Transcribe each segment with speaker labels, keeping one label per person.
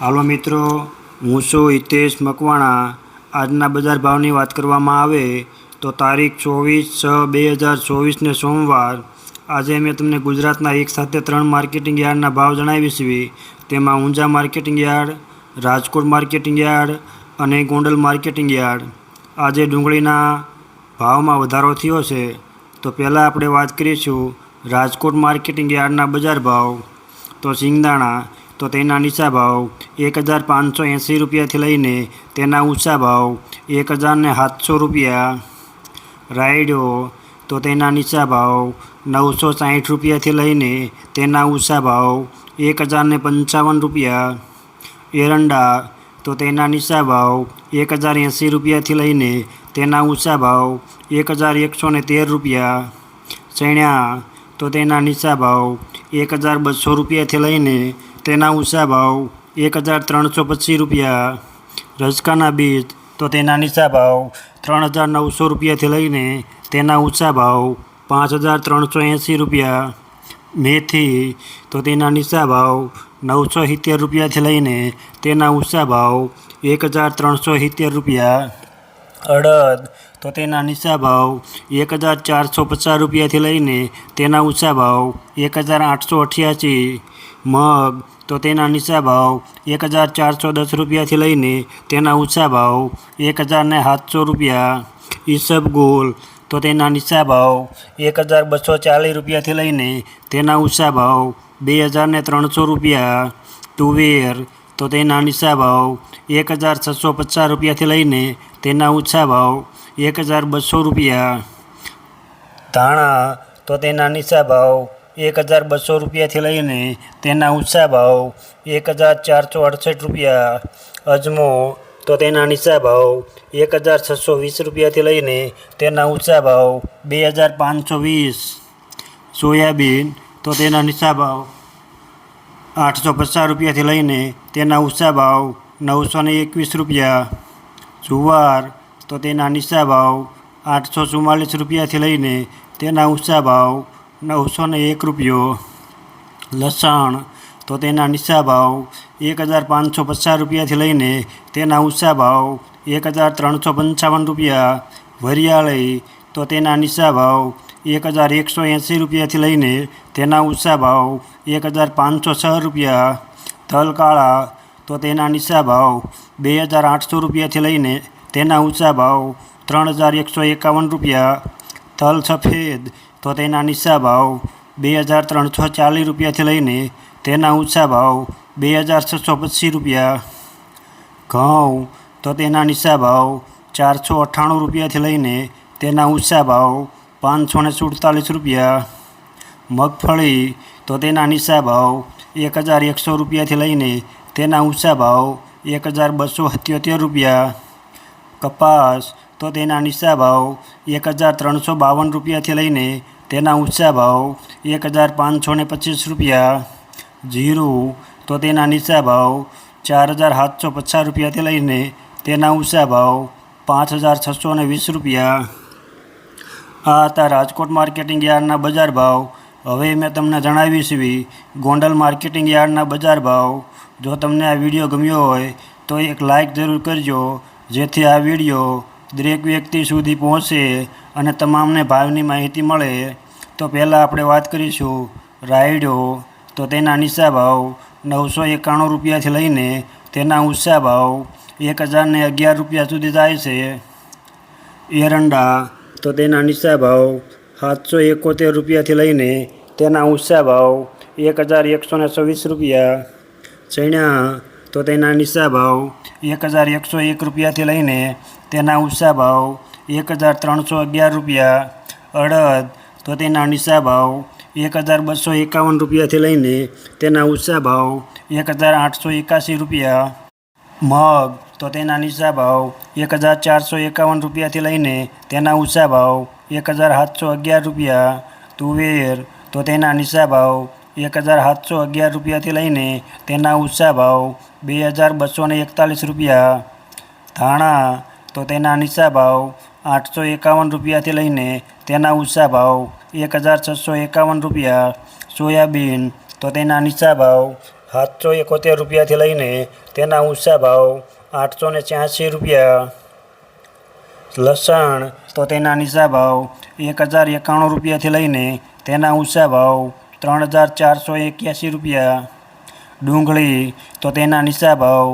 Speaker 1: હાલો મિત્રો, હું છું હિતેશ મકવાણા. આજના બજાર ભાવની વાત કરવામાં આવે તો તારીખ ચોવીસ છ બે હજાર ચોવીસને સોમવાર. આજે મેં તમને ગુજરાતના એક સાથે ત્રણ માર્કેટિંગ યાર્ડના ભાવ જણાવી જણાવીશ તેમાં Unjha marketing yard, Rajkot marketing yard અને ગોંડલ માર્કેટિંગ યાર્ડ. આજે ડુંગળીના ભાવમાં વધારો થયો છે. તો પહેલાં આપણે વાત કરીશું રાજકોટ માર્કેટિંગ યાર્ડના બજાર ભાવ. તો સિંગદાણા તો તેના નીચા ભાવ એક હજાર પાંચસો એંસી રૂપિયાથી લઈને તેના ઊંચા ભાવ એક હજારને સાતસો રૂપિયા. રાયડો, તો તેના નીચા ભાવ નવસો સાઠ રૂપિયાથી લઈને તેના ઊંચા ભાવ એક હજારને પંચાવન રૂપિયા. એરંડા, તો તેના નીચા ભાવ એક હજાર એંસી રૂપિયાથી લઈને તેના ઊંચા ભાવ એક હજાર એકસો તેર રૂપિયા. ચણ્યા, તો તેના નીચા ભાવ એક હજાર બસો રૂપિયાથી લઈને તેના ઊંચા ભાવ એક હજાર ત્રણસો પચીસ રૂપિયા. રજકાના બીજ, તો તેના નીચા ભાવ ત્રણ હજાર નવસો રૂપિયાથી લઈને તેના ઊંચા ભાવ પાંચ હજાર ત્રણસો એંસી રૂપિયા. મેથી, તો તેના નીચા ભાવ નવસો સિત્તેર રૂપિયાથી લઈને તેના ઊંચા ભાવ એક હજાર ત્રણસો સિત્તેર રૂપિયા. અડદ, તો તેના નીચા ભાવ એક હજાર ચારસો પચાસ રૂપિયાથી લઈને તેના ઊંચા ભાવ એક હજાર આઠસો અઠ્યાસી. મગ, તો તેના નીચા ભાવ એક હજાર ચારસો દસ રૂપિયાથી લઈને તેના ઊંચા ભાવ એક હજારને સાતસો રૂપિયા. ઈસબગુલ તો તેના નીચા ભાવ એક હજાર બસો ચાલીસ રૂપિયાથી લઈને તેના ઊંચા ભાવ બે હજારને ત્રણસો રૂપિયા. તુવેર, તો તેના નીચા ભાવ એક હજાર છસો પચાસ રૂપિયાથી લઈને તેના ઊંચા ભાવ એક હજાર બસો રૂપિયા. ધાણા, તો તેના નીચા ભાવ એક હજાર બસો રૂપિયાથી લઈને તેના ઊંચા ભાવ એક હજાર ચારસો અડસઠ રૂપિયા અજમો, તો તેના નીચા ભાવ એક હજાર છસો વીસ રૂપિયાથી લઈને તેના ઊંચા ભાવ બે હજાર પાંચસો વીસ. સોયાબીન, તો તેના નીચા ભાવ આઠસો પચાસ રૂપિયાથી લઈને તેના ઊંચા ભાવ નવસો ને એકવીસ રૂપિયા. જુવાર, તો તેના નીચા ભાવ આઠસો ચુમ્માલીસ રૂપિયાથી લઈને તેના ઊંચા ભાવ નવસો ને એક રૂપિયો, લસણ, તો તેના નીચા ભાવ એક હજાર પાંચસો પચાસ રૂપિયાથી લઈને તેના ઊંચા ભાવ એક હજાર ત્રણસો પંચાવન રૂપિયા. વરિયાળી, તો તેના નીચા ભાવ એક હજાર એકસો એંસી રૂપિયાથી લઈને તેના ઊંચા ભાવ એક હજાર પાંચસો છ રૂપિયા. તલ કાળા તો તેના નીચા ભાવ બે હજાર આઠસો રૂપિયાથી લઈને તેના ઊંચા ભાવ ત્રણ હજાર એકસો એકાવન રૂપિયા. તલ સફેદ, તો તેના નીચા ભાવ બે હજાર ત્રણસો ચાલીસ રૂપિયાથી લઈને તેના ઊંચા ભાવ બે હજાર છસો પચીસ રૂપિયા. ઘઉં, તો તેના નીચા ભાવ ચારસો અઠ્ઠાણું રૂપિયાથી લઈને તેના ઊંચા ભાવ પાંચસો ને સુડતાલીસ રૂપિયા. મગફળી, તો તેના નીચા ભાવ એક હજાર એકસો રૂપિયાથી લઈને તેના ઊંચા ભાવ એક હજાર બસો સત્યોતેર રૂપિયા. કપાસ તો તેના નીચા ભાવ એક હજાર ત્રણસો બાવન રૂપિયાથી લઈને તેના ઊંચા ભાવ એક હજાર પાંચસો ને પચીસ રૂપિયા. જીરું, તો તેના નીચા ભાવ ચાર હજાર સાતસો પચાસ રૂપિયાથી લઈને તેના ઊંચા ભાવ પાંચ હજાર છસો ને વીસ રૂપિયા. આ હતા રાજકોટ માર્કેટિંગ યાર્ડના બજાર ભાવ. હવે મેં તમને જણાવીશ એવી ગોંડલ માર્કેટિંગ યાર્ડના બજાર ભાવ. જો તમને આ વીડિયો ગમ્યો હોય તો એક લાઈક જરૂર કરજો, જેથી આ વીડિયો દરેક વ્યક્તિ સુધી પહોંચે અને તમામને ભાવની માહિતી મળે, તો પહેલાં આપણે વાત કરીશું રાયડો. તો તેના નીચા ભાવ નવસો એકાણું રૂપિયાથી લઈને તેના ઊંચા ભાવ એક હજારને અગિયાર રૂપિયા સુધી જાય છે. એરંડા. તો તેના નીચા ભાવ સાતસો એકોતેર રૂપિયાથી લઈને તેના ઊંચા ભાવ એક હજાર એકસો ને છવ્વીસ રૂપિયા. ચણ્યા તો તેના નીચા ભાવ એક હજાર એકસો એક રૂપિયાથી લઈને તેના ઊંચા ભાવ એક હજાર ત્રણસો અગિયાર રૂપિયા, અડદ તો તેના નીચા ભાવ એક હજાર બસો એકાવન રૂપિયાથી લઈને તેના ઊંચા ભાવ એક હજાર આઠસો એકાસી રૂપિયા, મગ તો તેના નીચા ભાવ એક હજાર ચારસો એકાવન રૂપિયાથી લઈને તેના ઊંચા ભાવ એક હજાર સાતસો અગિયાર રૂપિયા, તુવેર તો તેના નીચા ભાવ એક હજાર સાતસો અગિયાર રૂપિયાથી લઈને તેના ઊંચા ભાવ બે હજાર બસો ને એકતાલીસ રૂપિયા. ધાણા તો તેના નીચા ભાવ આઠસો એકાવન રૂપિયાથી લઈને તેના ઊંચા ભાવ એક હજાર છસો એકાવન રૂપિયા. સોયાબીન તો તેના નીચા ભાવ સાતસો એકોતેર રૂપિયાથી લઈને તેના ઊંચા ભાવ આઠસો ને રૂપિયા. લસણ તો તેના નીચા ભાવ એક હજાર એકાણું રૂપિયાથી લઈને તેના ઊંચા ભાવ ત્રણ હજાર ચારસો એક્યાસી રૂપિયા. ડુંગળી તો તેના નીચા ભાવ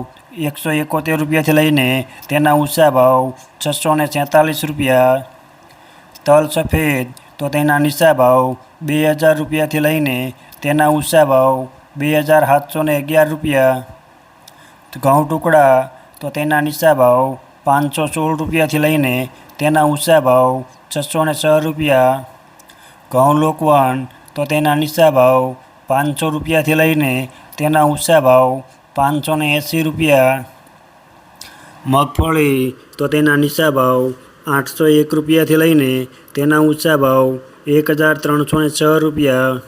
Speaker 1: એકસો એકોતેર રૂપિયાથી લઈને તેના ઊંચા ભાવ છસો ને છેતાલીસ રૂપિયા. તલ સફેદ તો તેના નીચા ભાવ બે હજાર રૂપિયાથી લઈને તેના ઊંચા ભાવ બે હજાર સાતસો ને અગિયાર રૂપિયા. ઘઉં ટુકડા તો તેના નીચા ભાવ પાંચસો સોળ રૂપિયાથી લઈને તેના ઊંચા ભાવ છસો ને છ રૂપિયા. ઘઉં લોકવન તો તેના નીચા ભાવ પાંચસો રૂપિયાથી લઈને તેના ઊંચા ભાવ પાંચસો ને એંસી રૂપિયા. મગફળી તો તેના નીચા ભાવ આઠસો એક રૂપિયાથી લઈને તેના ઊંચા ભાવ એક હજાર ત્રણસો ને છ રૂપિયા.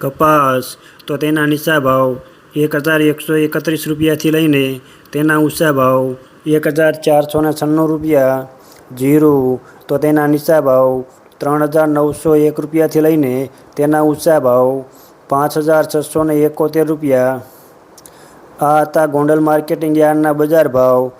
Speaker 1: કપાસ તો તેના નીચા ભાવ એક હજાર એકસો એકત્રીસ રૂપિયાથી લઈને તેના ઊંચા ભાવ એક હજાર ચારસો ને છન્નું રૂપિયા. જીરું તો તેના નીચા ભાવ ત્રણ હજાર નવસો એક રૂપિયાથી લઈને તેના ઊંચા ભાવ પાંચ હજાર છસો ને એકોતેર રૂપિયા. આ હતા ગોંડલ માર્કેટિંગ યાર્ડના બજાર ભાવ.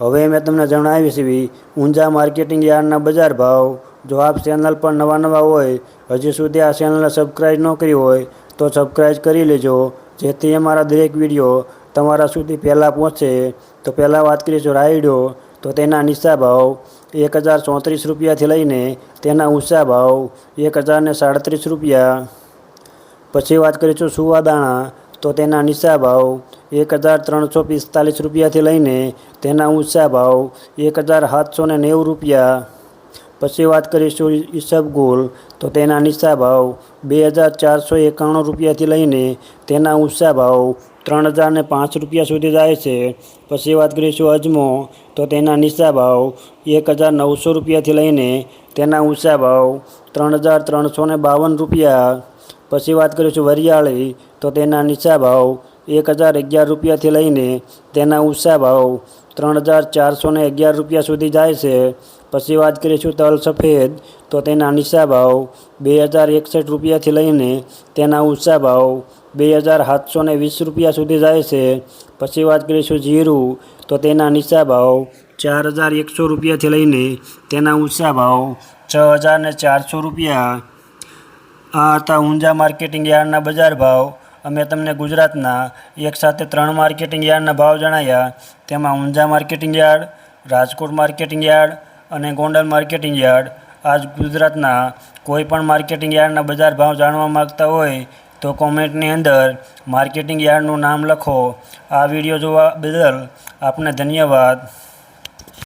Speaker 1: હવે મેં તમને જણાવી છે ઊંઝા માર્કેટિંગ યાર્ડના બજાર ભાવ. જો આપ ચેનલ પર નવા નવા હોય, હજી સુધી આ ચેનલને સબસ્ક્રાઈબ ન કરી હોય, તો સબસ્ક્રાઈબ કરી લેજો. જેથી અમારા દરેક વીડિયો તમારા સુધી પહેલાં પહોંચે. તો પહેલાં વાત કરીશું રાયડો. તો તેના નીચા ભાવ એક હજાર ચોત્રીસ રૂપિયાથી લઈને તેના ઊંચા ભાવ એક હજાર ને સાડત્રીસ રૂપિયા. પછી વાત કરીશું સુવાદાણા, તો તેના નીચા ભાવ એક હજાર ત્રણસો પિસ્તાલીસ રૂપિયાથી લઈને તેના ઊંચા ભાવ એક હજાર સાતસો ને નેવું રૂપિયા. પછી વાત કરીશું ઈસબગુલ તો તેના નીચા ભાવ બે હજાર ચારસો એકાણું રૂપિયાથી લઈને તેના ઊંચા ભાવ ત્રણ હજાર ને પાંચ રૂપિયા સુધી જાય છે. પછી વાત કરીશું અજમો, તો તેના નીચા ભાવ એક હજાર નવસો રૂપિયાથી લઈને તેના ઊંચા ભાવ ત્રણ હજાર ત્રણસો બાવન રૂપિયા. પછી વાત કરીશું વરિયાળી, તો તેના નીચા ભાવ એક હજાર અગિયાર રૂપિયાથી લઈને તેના ઊંચા ભાવ ત્રણ હજાર ચારસો અગિયાર રૂપિયા સુધી જાય છે. પછી વાત કરીશું તલ સફેદ, તો તેના નીચા ભાવ બે હજાર એકસઠ રૂપિયાથી લઈને તેના ઊંચા ભાવ બે હજાર સાતસો ને વીસ રૂપિયા સુધી જાય છે. પછી વાત કરીશું જીરું. તો તેના નીચા ભાવ ચાર હજાર એકસો રૂપિયાથી લઈને તેના ઊંચા ભાવ છ હજાર ને ચારસો રૂપિયા. આ હતા ઊંઝા માર્કેટિંગ યાર્ડના બજાર ભાવ. અમે તમને ગુજરાતના એક સાથે ત્રણ માર્કેટિંગ યાર્ડના ભાવ જણાવ્યા તેમાં Unjha marketing yard, Rajkot marketing yard અને ગોંડલ માર્કેટિંગ યાર્ડ. આજ ગુજરાતના કોઈ પણ માર્કેટિંગ યાર્ડના બજાર ભાવ જાણવા માગતા હોય તો કોમેન્ટની અંદર માર્કેટિંગ યાર્ડનું નામ લખો. આ વીડિયો જોવા બદલ આપને ધન્યવાદ.